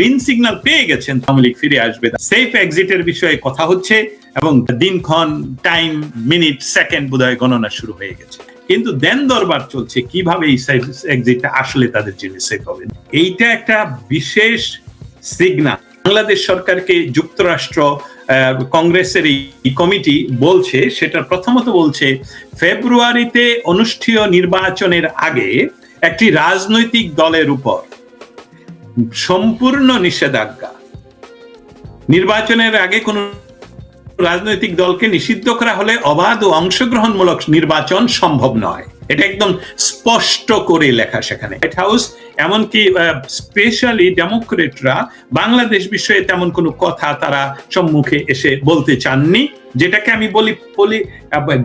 Green signal পেয়ে গেছেন আওয়ামী লীগ ফিরে আসবে। সেফ এক্সিটের বিষয়ে কথা হচ্ছে এবং দিনক্ষণ টাইম মিনিট সেকেন্ড বোধহয় গণনা শুরু হয়ে গেছে। কিন্তু দেন দরবার চলছে, কীভাবে এই এক্সিটটা আসলে তাদের জন্য সেফ হবে? এইটা একটা বিশেষ সিগনাল বাংলাদেশ সরকারকে যুক্তরাষ্ট্র কংগ্রেসের এই কমিটি বলছে, সেটা প্রথমত বলছে, ফেব্রুয়ারিতে অনুষ্ঠেয় নির্বাচনের আগে একটি রাজনৈতিক দলের উপর সম্পূর্ণ নিষেধাজ্ঞা। নির্বাচনের আগে কোন রাজনৈতিক দলকে নিষিদ্ধ করা হলে অবাধ ও অংশগ্রহণমূলক নির্বাচন সম্ভব নয়। এটা একদম স্পষ্ট করে লেখা সেখানে। হোয়াইট হাউস এমনকি স্পেশালি ডেমোক্রেটরা বাংলাদেশ বিষয়ে তেমন কোনো কথা তারা সম্মুখে এসে বলতে চাননি। যেটাকে আমি বলি বলি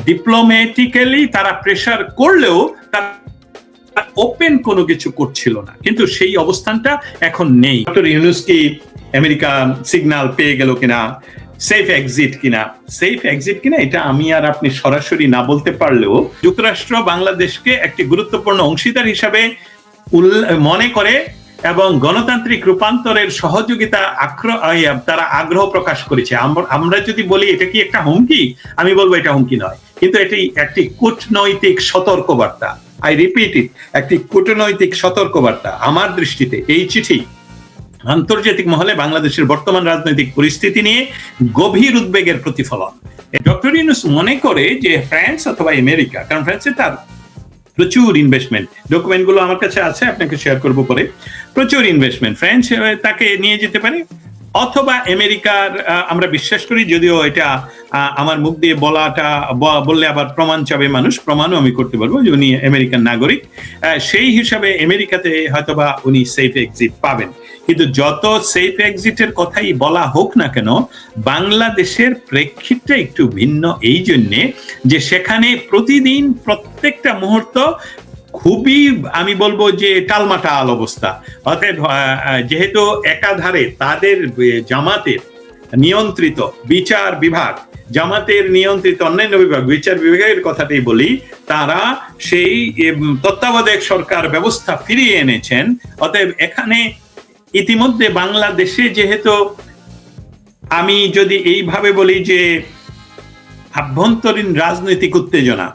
ডিপ্লোম্যাটিক্যালি তারা প্রেসার করলেও তারা ওপেন কোনো কিছু করছিল না। কিন্তু সেই অবস্থানটা এখন নেই। ডক্টর ইউনুস আমেরিকা সিগন্যাল পেয়ে গেল কিনা? সেফ এক্সিট কিনা? সেফ এক্সিট কিনা? এটা আমি আর আপনি সরাসরি না বলতে পারলেও যুক্তরাষ্ট্র বাংলাদেশকে একটি গুরুত্বপূর্ণ অংশীদার হিসাবে মনে করে এবং গণতান্ত্রিক রূপান্তরের সহযোগিতা তারা আগ্রহ প্রকাশ করেছে। আমরা যদি বলি, এটা কি একটা হুমকি? আমি বলব এটা হুমকি নয়। কিন্তু এটি একটি কূটনৈতিক সতর্কবার্তা। আই রিপিট ইট একটি কূটনৈতিক সতর্কবার্তা আমার দৃষ্টিতে এই চিঠি। আন্তর্জাতিক মহলে বাংলাদেশের বর্তমান রাজনৈতিক পরিস্থিতি নিয়ে গভীর উদ্বেগের প্রতিফলন। ডক্টর ইউনুস মনে করে যে ফ্রান্স অথবা আমেরিকা কারণ ফ্রান্সে তার প্রচুর ইনভেস্টমেন্ট ডকুমেন্টগুলো আমার কাছে আছে আপনাকে শেয়ার করব পরে। প্রচুর ইনভেস্টমেন্ট আহ, তাকে নিয়ে যেতে পারে। অথবা আমেরিকার আমরা বিশ্বাস করি, যদিও এটা আমার মুখ দিয়ে বলাটা বললে আবার প্রমাণ চাবে মানুষ, প্রমাণও আমি করতে পারব যে উনি আমেরিকান নাগরিক। সেই হিসাবে আমেরিকাতে হয়তোবা উনি সেফ এক্সিট পাবেন। কিন্তু যত সেফ এক্সিটের কথাই বলা হোক না কেন, বাংলাদেশের প্রেক্ষিতটা একটু ভিন্ন। এই জন্যে যে সেখানে প্রতিদিন প্রত্যেকটা মুহূর্ত খুবই, আমি বলব যে টালমাটাল অবস্থা। অতএব যেহেতু একাধারে তাদের জামাতের নিয়ন্ত্রিত বিচার বিভাগ, জামাতের নিয়ন্ত্রিত অন্যান্য বিভাগ, বিচার বিভাগের কথাটাই বলি, তারা সেই তত্ত্বাবধায়ক সরকার ব্যবস্থা ফিরিয়ে এনেছেন। অতএব এখানে ইতিমধ্যে বাংলাদেশে যেহেতু আমি যদি এইভাবে বলি যে আভ্যন্তরীণ রাজনৈতিক উত্তেজনা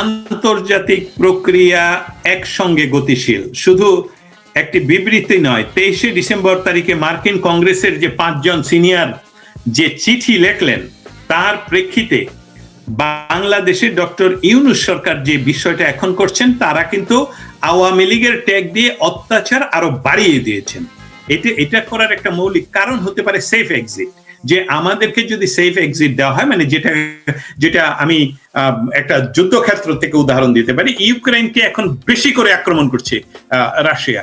আন্তর্জাতিক প্রক্রিয়া একসঙ্গে গতিশীল। শুধু একটি বিবৃতি নয়, তেইশে ডিসেম্বর তারিখে মার্কিন কংগ্রেসের যে পাঁচজন সিনিয়র যে চিঠি লেখলেন, তার প্রেক্ষিতে বাংলাদেশের ডক্টর ইউনুস সরকার যে বিষয়টা এখন করছেন, তারা কিন্তু আওয়ামী লীগের ট্যাগ দিয়ে অত্যাচার আরও বাড়িয়ে দিয়েছেন। এটা এটা করার একটা মৌলিক কারণ হতে পারে সেফ এক্সিট যে আমাদেরকে যদি সেফ এক্সিট দেওয়া হয় মানে যেটা যেটা আমি একটা যুদ্ধক্ষেত্র থেকে উদাহরণ দিতে পারি ইউক্রেনকে এখন বেশি করে আক্রমণ করছে রাশিয়া।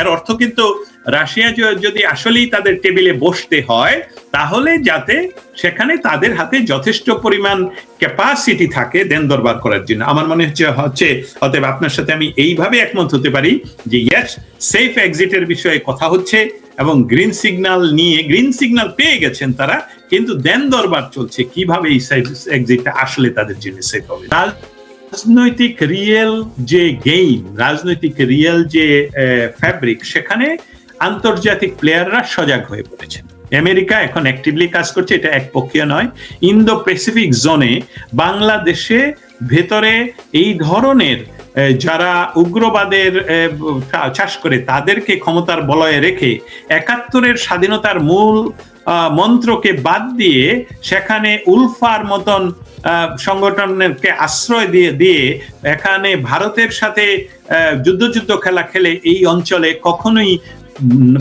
এর অর্থ কিন্তু রাশিয়া যদি আসলেই তাদের টেবিলে বসতে হয়, তাহলে যাতে সেখানে তাদের হাতে যথেষ্ট পরিমাণ ক্যাপাসিটি থাকে দেন দরবার করার জন্য। আমার মনে হচ্ছে হচ্ছে, অতএব আপনার সাথে আমি এইভাবে একমত হতে পারি যে ইয়েস সেফ এক্সিটের বিষয়ে কথা হচ্ছে এবং গ্রিন সিগন্যাল নিয়ে গ্রিন সিগন্যাল পেয়ে গেছেন তারা, কিন্তু দেন দরবার চলছে। কীভাবে এই এক্সিটটা আসলে তাদের জন্য সেফ হবে? রাজনৈতিক রিয়েল যে গেইম রাজনৈতিক রিয়েল যে ফ্যাব্রিক সেখানে আন্তর্জাতিক প্লেয়াররা সজাগ হয়ে পড়েছেন আমেরিকা এখন অ্যাক্টিভলি কাজ করছে, এটা একপক্ষীয় নয়। ইন্দো প্যাসিফিক জোনে বাংলাদেশে ভেতরে এই ধরনের যারা উগ্রবাদের চাষ করে, তাদেরকে ক্ষমতার বলয়ে রেখে একাত্তরের স্বাধীনতার মূল মন্ত্রকে বাদ দিয়ে সেখানে উলফার মতন সংগঠনকে আশ্রয় দিয়ে দিয়ে এখানে ভারতের সাথে আহ, যুদ্ধ যুদ্ধ খেলা খেলে এই অঞ্চলে কখনোই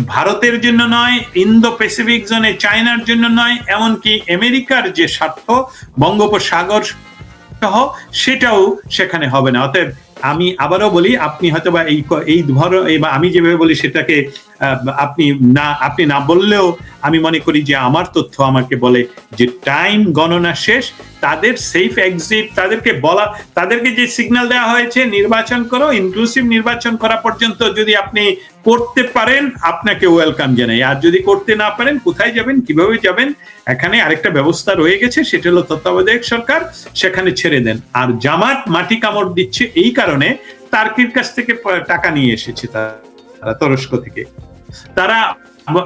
ভারতের জন্য নয় ইন্দো প্যাসিফিক জোনে চায়নার জন্য নয় এমনকি আমেরিকার যে স্বার্থ বঙ্গোপসাগর সহ সেটাও সেখানে হবে না। অতএব আমি আবারও বলি আপনি হয়তো বা এই এই ধর বা আমি যেভাবে বলি সেটাকে আপনি না আপনি না বললেও আমি মনে করি যে আমার তথ্য আমাকে বলে যে টাইম গণনা শেষ, তাদের সেফ এক্সিট তাদেরকে বলা, তাদেরকে যে সিগন্যাল দেওয়া হয়েছে, নির্বাচন করো ইনক্লুসিভ নির্বাচন করা পর্যন্ত যদি আপনি করতে পারেন, আপনাকে ওয়েলকাম জানাই। আর যদি করতে না পারেন, কোথায় যাবেন, কীভাবে যাবেন, এখানে আরেকটা ব্যবস্থা রয়ে গেছে, সেটা হলো তত্ত্বাবধায়ক সরকার, সেখানে ছেড়ে দেন। আর জামাত মাটি কামড় দিচ্ছে এই কারণে, তার্কির কাছ থেকে টাকা নিয়ে এসেছে তারা। তুরস্ক থেকে। তারা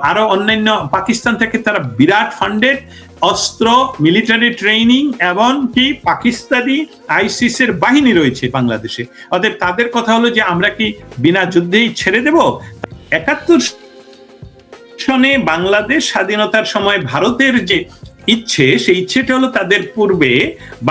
আরও অন্যান্য পাকিস্তান থেকে তারা বিরাট ফান্ডেড অস্ত্র মিলিটারি ট্রেনিং এবং কি পাকিস্তানি আইসিস এর বাহিনী রয়েছে বাংলাদেশে। অতএব তাদের কথা হলো যে আমরা কি বিনা যুদ্ধেই ছেড়ে দেব? একাত্তর সনে বাংলাদেশ স্বাধীনতার সময় ভারতের যে ইচ্ছে, সেই ইচ্ছেটা হলো তাদের পূর্বে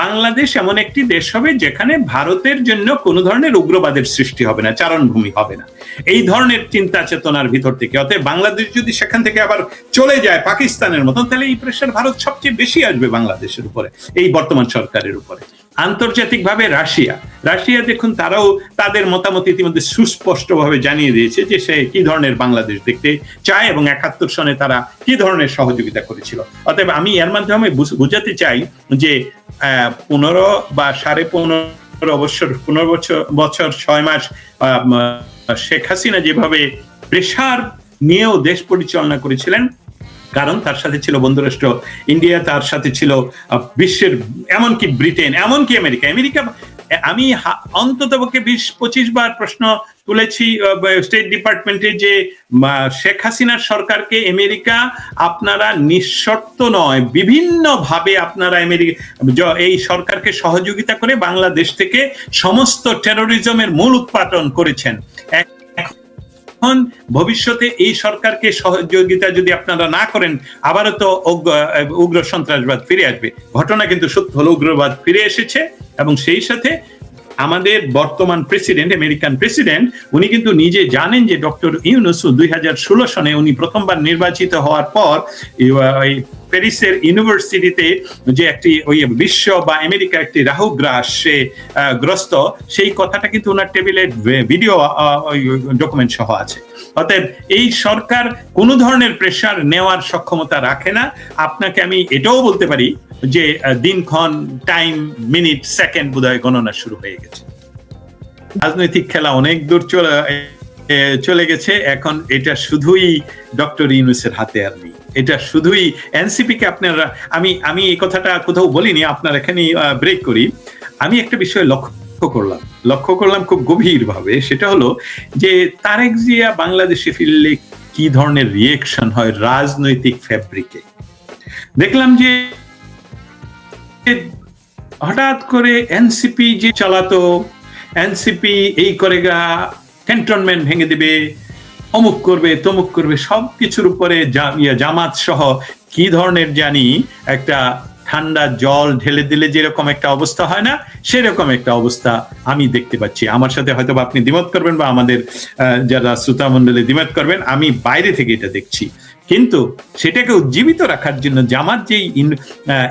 বাংলাদেশ এমন একটি দেশ হবে যেখানে ভারতের জন্য কোনো ধরনের উগ্রবাদের সৃষ্টি হবে না, চারণভূমি হবে না। এই ধরনের চিন্তা চেতনার ভিতর থেকে, অতএব বাংলাদেশ যদি সেখান থেকে আবার চলে যায় পাকিস্তানের মতন, তাহলে এই প্রেশার ভারত সবচেয়ে বেশি আসবে বাংলাদেশের উপরে, এই বর্তমান সরকারের উপরে। আন্তর্জাতিকভাবে রাশিয়া। রাশিয়া দেখুন, তারাও তাদের মতামত ইতিমধ্যে সুস্পষ্টভাবে জানিয়ে দিয়েছে যে সে কি ধরনের বাংলাদেশ দেখতে চায় এবং একাত্তর সনে তারা কি ধরনের সহযোগিতা করেছিল। অতএব আমি এর মাধ্যমে বুঝাতে চাই যে পনেরো বা সাড়ে পনেরো বছর পনেরো বছর বছর, ছয় মাস শেখ হাসিনা যেভাবে প্রেশার নিয়েও দেশ পরিচালনা করেছিলেন কারণ তার সাথে ছিল বন্ধুরাষ্ট্র, ইন্ডিয়া তার সাথে ছিল বিশ্বের, এমনকি ব্রিটেন, এমনকি আমেরিকা। আমেরিকা, আমি অন্তত পক্ষে বিশ, পঁচিশ বার প্রশ্ন তুলেছি স্টেট ডিপার্টমেন্টে যে শেখ হাসিনার সরকারকে আমেরিকা আপনারা নিঃশর্ত নয় বিভিন্ন ভাবে আপনারা আমেরিকা এই সরকারকে সহযোগিতা করে বাংলাদেশ থেকে সমস্ত টেরোরিজমের মূল উৎপাদন করেছেন। এখন ভবিষ্যতে এই সরকারকে সহযোগিতা যদি আপনারা না করেন, আবারও তো উগ্র সন্ত্রাসবাদ ফিরে আসবে। ঘটনা কিন্তু সত্য, হলো উগ্রবাদ ফিরে এসেছে এবং সেই সাথে আমাদের বর্তমান প্রেসিডেন্ট, আমেরিকান প্রেসিডেন্ট, উনি কিন্তু নিজে জানেন যে ডক্টর ইউনুসু দুই হাজার ষোলো সনে উনি প্রথমবার নির্বাচিত হওয়ার পর প্যারিসের ইউনিভার্সিটিতে যে একটি ওই বিশ্ব বা আমেরিকা একটি রাহু গ্রাস সে গ্রস্ত, সেই কথাটা কিন্তু ওনার টেবিলে ভিডিও ডকুমেন্ট সহ আছে। অতএব এই সরকার কোনো ধরনের প্রেশার নেওয়ার সক্ষমতা রাখে না। আপনাকে আমি এটাও বলতে পারি যে দিনক্ষণ টাইম মিনিট সেকেন্ড বোধহয় গণনা শুরু হয়ে গেছে। রাজনৈতিক খেলা অনেক দূর চলে চলে গেছে। এখন এটা শুধুই ডক্টর ইউনুসের হাতে আর নেই। এটা শুধুই এনসিপি কে আপনারা, আমি আমি এই কথাটা কোথাও বলিনি, আপনার এখানে ব্রেক করি। আমি একটা বিষয় লক্ষ্য করলাম। লক্ষ্য করলাম খুব গভীর ভাবে সেটা হলো যে তারেক জিয়া বাংলাদেশে ফিরলে কি ধরনের রিয়েকশন হয় রাজনৈতিক ফ্যাব্রিকে দেখলাম যে হঠাৎ করে এনসিপি যে চালাতো, এনসিপি এই করে গা ক্যান্টনমেন্ট ভেঙে দিবে, অমুক করবে, তমুক করবে সব কিছুর উপরে জামাত সহ কি ধরনের জানি একটা ঠান্ডা জল ঢেলে দিলে যেরকম একটা অবস্থা হয় না, সেরকম একটা অবস্থা আমি দেখতে পাচ্ছি। আমার সাথে হয়তো আপনি দ্বিমত করবেন বা আমাদের যারা শ্রোতা মন্ডলে দ্বিমত করবেন, আমি বাইরে থেকে এটা দেখছি। কিন্তু সেটাকে উজ্জীবিত রাখার জন্য জামাত যে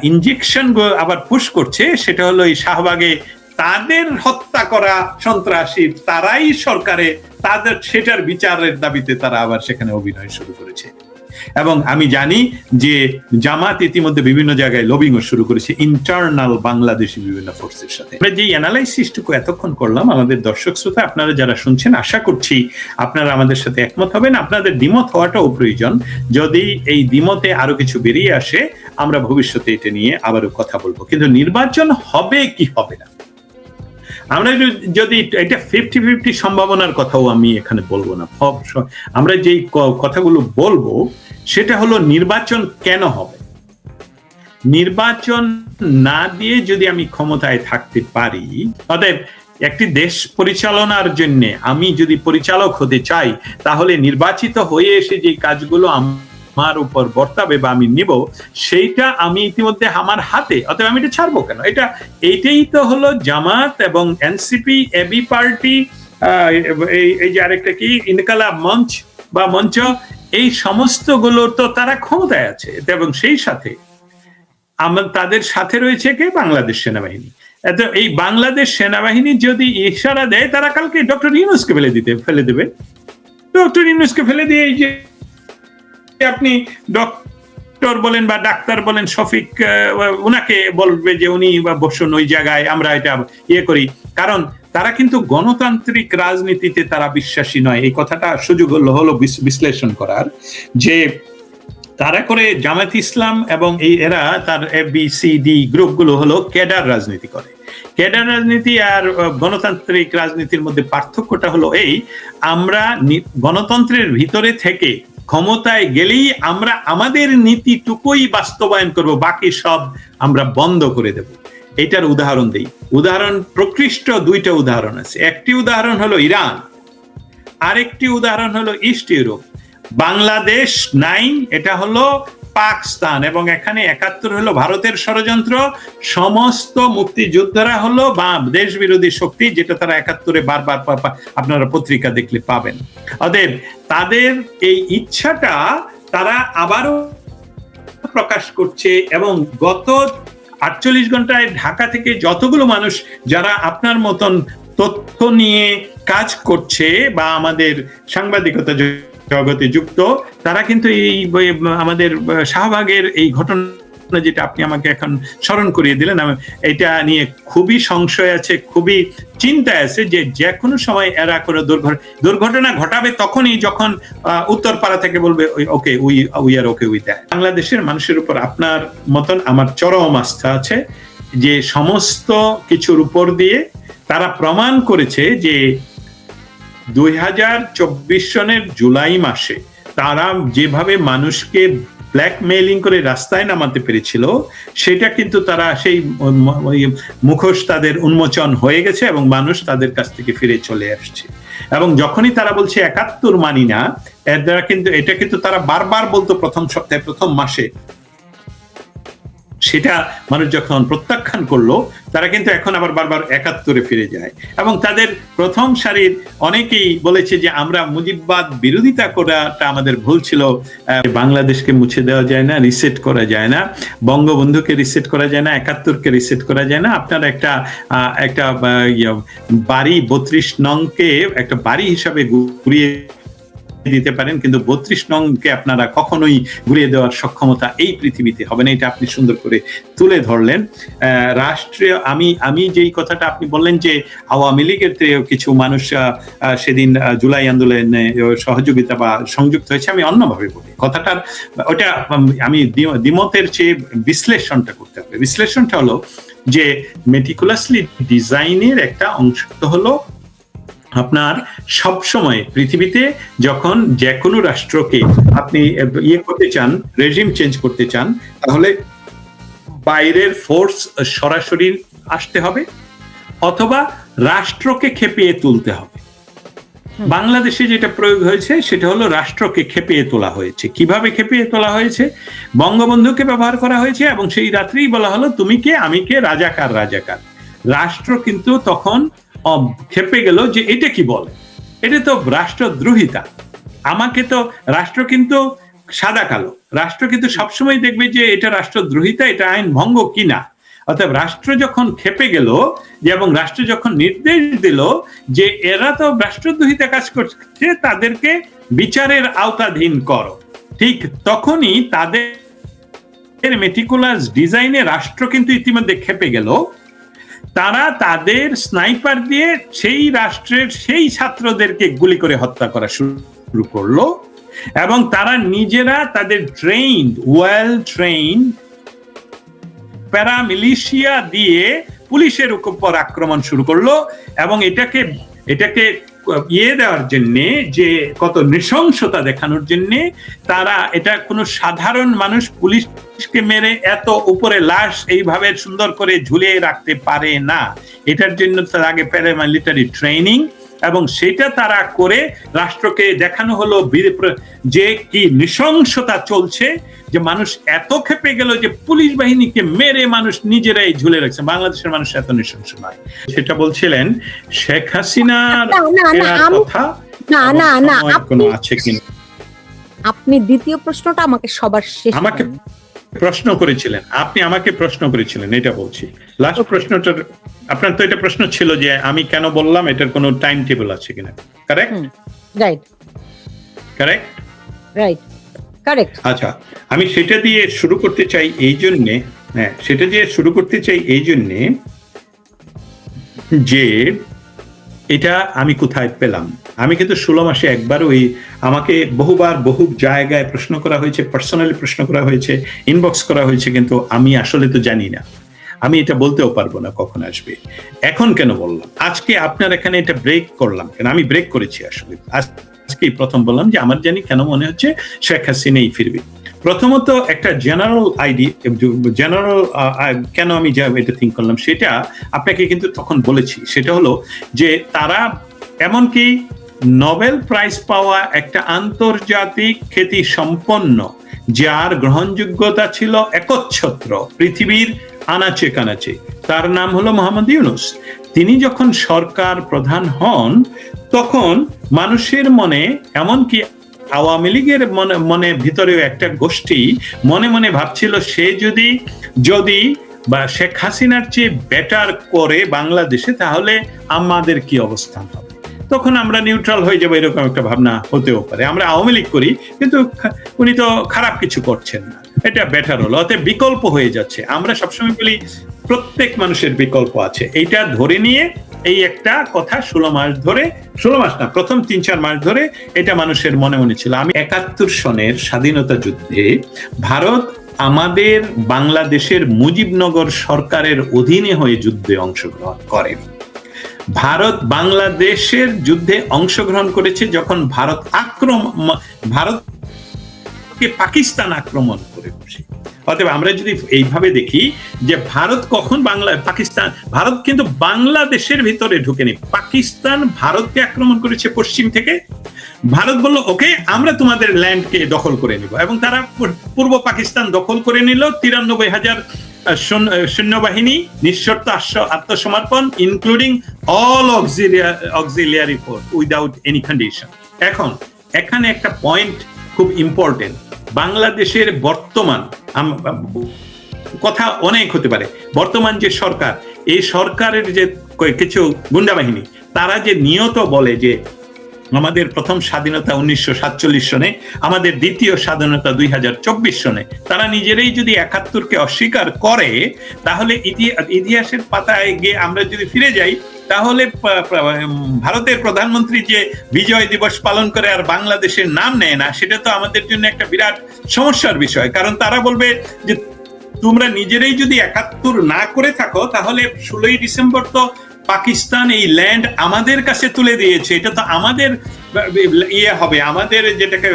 ইনজেকশন আবার পুশ করছে, সেটা হলো এই শাহবাগে তাদের হত্যা করা সন্ত্রাসী তারাই সরকারে তাদের, সেটার বিচারের দাবিতে তারা আবার সেখানে অভিনয় শুরু করেছে। এবং আমি জানি যে জামাত ইতিমধ্যে বিভিন্ন জায়গায় লবিং শুরু করেছে ইন্টারনাল বাংলাদেশি বিভিন্ন ফোর্সের সাথে। আমরা যে অ্যানালাইসিসটুকু এতক্ষণ করলাম, আমাদের দর্শক শ্রোতা, আপনারা যারা শুনছেন, আশা করছি আপনারা আমাদের সাথে একমত হবেন। আপনাদের দ্বিমত হওয়াটাও প্রয়োজন। যদি এই দ্বিমতে আরও কিছু বেরিয়ে আসে, আমরা ভবিষ্যতে এটা নিয়ে আবারও কথা বলব। কিন্তু নির্বাচন হবে কি হবে না? আমরা যদি এটা ফিফটি ফিফটি সম্ভাবনার কথাও আমি এখানে বলব না। আমরা যেই কথাগুলো বলব, সেটা হলো নির্বাচন কেন হবে? নির্বাচন না দিয়ে যদি আমি ক্ষমতায় থাকতে পারি, অতএব একটি দেশ পরিচালনার জন্য আমি যদি পরিচালক হতে চাই, তাহলে নির্বাচিত হয়ে এসে যে কাজগুলো আমার উপর বর্তাবে বা আমি নিব, সেইটা আমি ইতিমধ্যে আমার হাতে, অতএব আমি এটা ছাড়বো কেন? এটা, এইটাই তো হলো জামাত এবং এনসিপি, এবি পার্টি এই যে আরেকটা কি, ইনকালাব মঞ্চ বা মঞ্চ, এই সমস্তগুলো তো তারা ক্ষমতায় আছে। এবং সেই সাথে আমার তাদের সাথে রয়েছে কে? বাংলাদেশ সেনাবাহিনী। এত, এই বাংলাদেশ সেনাবাহিনী যদি ইশারা দেয়, তারা কালকে ডক্টর ইউনুসকে ফেলে দিতে, ফেলে দেবে। ডক্টর ইউনুসকে ফেলে দিয়ে এই যে আপনি ডক্টর বলেন বা ডাক্তার বলেন, শফিক উনাকে বলবে যে উনি বা বসুন ওই জায়গায়, আমরা এটা ইয়ে করি। কারণ তারা কিন্তু গণতান্ত্রিক রাজনীতিতে তারা বিশ্বাসী নয়। এই কথাটা সুযোগ হলো বিশ্লেষণ করার যে তারা করে জামাত ইসলাম এবং এই এরা তার এফ বি সি ডি গ্রুপগুলো হলো ক্যাডার রাজনীতি করে। ক্যাডার রাজনীতি আর গণতান্ত্রিক রাজনীতির মধ্যে পার্থক্যটা হলো এই, আমরা গণতন্ত্রের ভিতরে থেকে ক্ষমতায় গেলেই আমরা আমাদের নীতিটুকুই বাস্তবায়ন করব, বাকি সব আমরা বন্ধ করে দেব। এটার উদাহরণ দিই। উদাহরণ, প্রকৃষ্ট দুইটা উদাহরণ আছে। একটি উদাহরণ হলো ইরান, আরেকটি উদাহরণ হলো ইস্ট ইউরোপ। বাংলাদেশ নাইন এটা হলো পাকিস্তান এবং এখানে একাত্তর হলো ভারতের ষড়যন্ত্র। সমস্ত মুক্তিযোদ্ধারা হলো বা দেশ বিরোধী শক্তি, যেটা তারা একাত্তরে বারবার আপনারা পত্রিকা দেখলে পাবেন। অতএব তাদের এই ইচ্ছাটা তারা আবারও প্রকাশ করছে এবং গত আটচল্লিশ ঘন্টায় ঢাকা থেকে যতগুলো মানুষ যারা আপনার মতন তথ্য নিয়ে কাজ করছে বা আমাদের সাংবাদিকতা জগতে যুক্ত তারা কিন্তু এই আমাদের শাহবাগের এই ঘটনা যেটা আপনি আমাকে এখন স্মরণ করিয়ে দিলেন এটা নিয়ে খুবই সংশয় আছে, খুবই চিন্তায় আছে যে যে কোনো সময় এরা কোনো দুর্ঘটনা ঘটাবে তখনই যখন উত্তরপাড়া থেকে বলবে okay, we we are okay we that. বাংলাদেশের মানুষের উপর আপনার মতন আমার চরম আস্থা আছে যে সমস্ত কিছুর উপর দিয়ে তারা প্রমাণ করেছে যে দুই হাজার চব্বিশ সনের জুলাই মাসে তারা যেভাবে মানুষকে ব্ল্যাকমেইলিং করে রাস্তায় নামাতে পেরেছিল, সেটা কিন্তু তারা সেই মুখোশ তাদের উন্মোচন হয়ে গেছে এবং মানুষ তাদের কাছ থেকে ফিরে চলে আসছে। এবং যখনই তারা বলছে একাত্তর মানি না এর দ্বারা কিন্তু, এটা কিন্তু তারা বারবার বলতো প্রথম সপ্তাহে, প্রথম মাসে। সেটা মানুষ যখন প্রত্যাখ্যান করল তারা কিন্তু এখন আবার বারবার একাত্তরে ফিরে যায়। এবং তাদের প্রথম সারির অনেকেই বলেছে যে আমরা মুজিববাদ বিরোধিতা করাটা আমাদের ভুল ছিল। বাংলাদেশকে মুছে দেওয়া যায় না রিসেট করা যায় না। বঙ্গবন্ধুকে রিসেট করা যায় না একাত্তরকে রিসেট করা যায় না। আপনার একটা একটা ইয়ে, বাড়ি বত্রিশ নংকে একটা বাড়ি হিসাবে ঘুরিয়ে দিতে পারেন, কিন্তু বত্রিশ নংকে আপনারা কখনোই ঘুরিয়ে দেওয়ার সক্ষমতা এই পৃথিবীতে হবে না। এটা আপনি সুন্দর করে তুলে ধরলেন। রাষ্ট্রীয়, আমি আমি যেই কথাটা আপনি বললেন যে আওয়ামী লীগের কিছু মানুষ সেদিন জুলাই আন্দোলনে সহযোগিতা বা সংযুক্ত হয়েছে, আমি অন্যভাবে বলি। কথাটার, ওটা আমি দ্বি- দ্বিমতের চেয়ে বিশ্লেষণটা করতে হবে। বিশ্লেষণটা হলো যে মেটিকুলাসলি ডিজাইনের একটা অংশ হলো আপনার সব সময় পৃথিবীতে যখন যে কোনো রাষ্ট্রকে আপনি ইয়ে করতে চান রেজিম চেঞ্জ করতে চান তাহলে বাইরের ফোর্স সরাসরি আসতে হবে অথবা রাষ্ট্রকে খেপিয়ে তুলতে হবে। বাংলাদেশে যেটা প্রয়োগ হয়েছে সেটা হলো রাষ্ট্রকে খেপিয়ে তোলা হয়েছে। কীভাবে খেপিয়ে তোলা হয়েছে? বঙ্গবন্ধুকে ব্যবহার করা হয়েছে এবং সেই রাত্রেই বলা হলো তুমি কে? আমি কে? রাজাকার রাজাকার। রাষ্ট্র কিন্তু তখন খেপে গেল যে এটা কি বলে? এটা তো রাষ্ট্রদ্রোহিতা। আমাকে তো রাষ্ট্র কিন্তু সাদা কালো। রাষ্ট্র কিন্তু সবসময় দেখবে যে এটা রাষ্ট্রদ্রোহিতা, এটা আইন ভঙ্গ কিনা। অর্থাৎ রাষ্ট্র যখন খেপে গেল যে এবং রাষ্ট্র যখন নির্দেশ দিল যে এরা তো রাষ্ট্রদ্রোহিতা কাজ করছে, তাদেরকে বিচারের আওতাধীন করো। ঠিক তখনই তাদের মেটিকুলাস ডিজাইনে রাষ্ট্র কিন্তু ইতিমধ্যে খেপে গেল। তারা তাদের স্নাইপার দিয়ে সেই রাষ্ট্রের সেই ছাত্রদেরকে গুলি করে হত্যা করা শুরু করল এবং তারা নিজেরা তাদের ট্রেন ওয়েল ট্রেন প্যারামিলিশিয়া দিয়ে পুলিশের উপর আক্রমণ শুরু করল এবং এটাকে এটাকে ইয়ে দেওয়ার জন্যে, যে কত নৃশংসতা দেখানোর জন্যে, তারা এটা কোনো সাধারণ মানুষ পুলিশকে মেরে এত উপরে লাশ এইভাবে সুন্দর করে ঝুলিয়ে রাখতে পারে না। এটার জন্য তার আগে প্যারামিলিটারি ট্রেনিং এবং সেটা তারা করে রাষ্ট্রকে দেখানো হলো যে কি নৃশংসতা চলছে যে মানুষ এত খেপে গেল যে পুলিশ বাহিনীকে মেরে মানুষ নিজেরাই ঝুলে রাখছে। বাংলাদেশের মানুষ এত নৃশংস নয়। সেটা বলছিলেন শেখ হাসিনার কথা না না না কোনো আছে কিনা? আপনি দ্বিতীয় প্রশ্নটা আমাকে সবার শেষ আমাকে প্রশ্ন করেছিলেন। আপনি আমাকে প্রশ্ন করেছিলেন এটা বলছি। লাস্ট প্রশ্নটার আপনার তো এটা প্রশ্ন ছিল যে আমি কেন বললাম এটার কোনো টাইম টেবিল আছে কিনা। Correct right correct right correct আচ্ছা আমি সেটা দিয়ে শুরু করতে চাই এই জন্যে হ্যাঁ সেটা দিয়ে শুরু করতে চাই এই জন্যে যে এটা আমি কোথায় পেলাম। আমি কিন্তু ষোলো মাসে একবার ওই আমাকে বহুবার বহু জায়গায় প্রশ্ন করা হয়েছে পার্সোনালি প্রশ্ন করা হয়েছে ইনবক্স করা হয়েছে, কিন্তু আমি আসলে তো জানি না। আমি এটা বলতেও পারব না কখন আসবে। এখন কেন বললাম? আজকে আপনার এখানে এটা ব্রেক করলাম কেন? আমি ব্রেক করেছি আসলে। আজ- আজকেই প্রথম বললাম যে আমার জানি কেন মনে হচ্ছে শেখ হাসিনাই ফিরবে। প্রথমত একটা জেনারেল আইডি জেনারেল কেন আমি এটা থিঙ্ক করলাম সেটা আপনাকে কিন্তু তখন বলেছি। সেটা হলো যে তারা এমনকি নোবেল প্রাইজ পাওয়া একটা আন্তর্জাতিক খ্যাতি সম্পন্ন, যার গ্রহণযোগ্যতা ছিল একচ্ছত্র, পৃথিবীর আনাচে কানাচে। তার নাম হলো মোহাম্মদ ইউনুস। তিনি যখন সরকার প্রধান হন, তখন মানুষের মনে, এমনকি আওয়ামী লীগের মনে মনে ভিতরেও একটা গোষ্ঠী মনে মনে ভাবছিল, সে যদি যদি বা শেখ হাসিনার চেয়ে বেটার করে বাংলাদেশে, তাহলে আমাদের কি অবস্থান হবে? তখন আমরা নিউট্রাল হয়ে যাব, এরকম একটা ভাবনা হতেও পারে। আমরা আওয়ামী লীগ করি, কিন্তু উনি তো খারাপ কিছু করছেন না। এটা বেটার হলো। অতএব বিকল্প হয়ে যাচ্ছে। আমরা সবসময় বলি, প্রত্যেক মানুষের বিকল্প আছে। এইটা ধরে নিয়ে এই একটা কথা ষোলো মাস ধরে, ষোলো মাস না, প্রথম তিন চার মাস ধরে এটা মানুষের মনে মনে ছিল। আমি একাত্তর সনের স্বাধীনতা যুদ্ধে ভারত আমাদের বাংলাদেশের মুজিবনগর সরকারের অধীনে হয়ে যুদ্ধে অংশগ্রহণ করেন ভারত বাংলাদেশের যুদ্ধে অংশগ্রহণ করেছে যখন ভারত আক্রমণ ভারতকে পাকিস্তান আক্রমণ করে বসে। অতএব আমরা যদি এইভাবে দেখি যে ভারত কখন বাংলা পাকিস্তান ভারত কিন্তু বাংলাদেশের ভিতরে ঢুকেনি। পাকিস্তান ভারতকে আক্রমণ করেছে পশ্চিম থেকে। ভারত বলল, ওকে, আমরা তোমাদের ল্যান্ডকে দখল করে নিব। এবং তারা পূর্ব পাকিস্তান দখল করে নিল। তিরানব্বই হাজার সৈন্যবাহিনী নিঃশর্ত আত্মসমর্পণ including all auxiliary force without any condition এখন, এখানে একটা পয়েন্ট খুব ইম্পর্টেন্ট বাংলাদেশের বর্তমান কথা অনেক হতে পারে। বর্তমান যে সরকার, এই সরকারের যে কিছু গুন্ডা বাহিনী তারা যে নিয়ত বলে যে আমাদের প্রথম স্বাধীনতা উনিশশো সাতচল্লিশ সনে, আমাদের দ্বিতীয় স্বাধীনতা দুই হাজার চব্বিশ সনে। তারা নিজেরাই যদি একাত্তরকে অস্বীকার করে, তাহলে ইতিহাসের পাতায় গিয়ে আমরা যদি ফিরে যাই, তাহলে ভারতের প্রধানমন্ত্রী যে বিজয় দিবস পালন করে আর বাংলাদেশের নাম নেয় না, সেটা তো আমাদের জন্য একটা বিরাট সমস্যার বিষয়। কারণ তারা বলবে যে তোমরা নিজেরাই যদি একাত্তর না করে থাকো, তাহলে ষোলোই ডিসেম্বর তো পাকিস্তান এই ল্যান্ড আমাদের কাছে তুলে দিয়েছে, এটা তো আমাদের ইয়ে হবে, আমাদের যেটাকে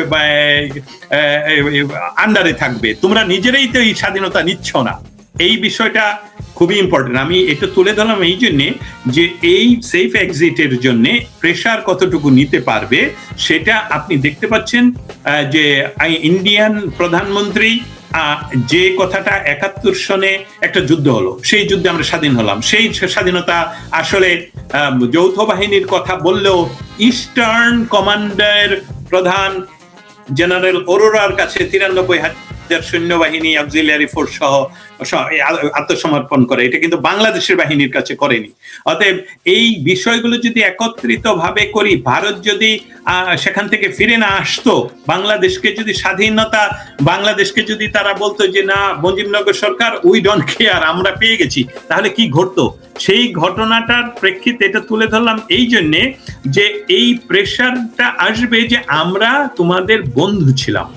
আন্ডারে থাকবে। তোমরা নিজেরাই তো এই স্বাধীনতা নিচ্ছ না। এই বিষয়টা খুবই ইম্পর্টেন্ট আমি এটা তুলে ধরলাম এই জন্যে যে এই সেফ এক্সিটের জন্য প্রেশার কতটুকু নিতে পারবে, সেটা আপনি দেখতে পাচ্ছেন যে ইন্ডিয়ান প্রধানমন্ত্রী যে কথাটা একাত্তর সনে একটা যুদ্ধ হলো, সেই যুদ্ধে আমরা স্বাধীন হলাম। সেই স্বাধীনতা আসলে যৌথ বাহিনীর কথা বললেও ইস্টার্ন কমান্ডার প্রধান জেনারেল অরোরার কাছে তিরানব্বই হাজার সৈন্যবাহিনী অক্সিলিয়ারি ফোর্স সহ আত্মসমর্পণ করে। এটা কিন্তু বাংলাদেশের বাহিনীর কাছে করেনি। অতএব এই বিষয়গুলো যদি একত্রিত ভাবে করি, ভারত যদি সেখান থেকে ফিরে না আসতো, বাংলাদেশকে যদি স্বাধীনতা, বাংলাদেশকে যদি তারা বলতো যে, না মুজিবনগর সরকার উই ডোন্ট কেয়ার আমরা পেয়ে গেছি তাহলে কি ঘটতো? সেই ঘটনাটার প্রেক্ষিতে এটা তুলে ধরলাম এই জন্যে যে, এই প্রেশারটা আসবে যে, আমরা তোমাদের বন্ধু ছিলাম।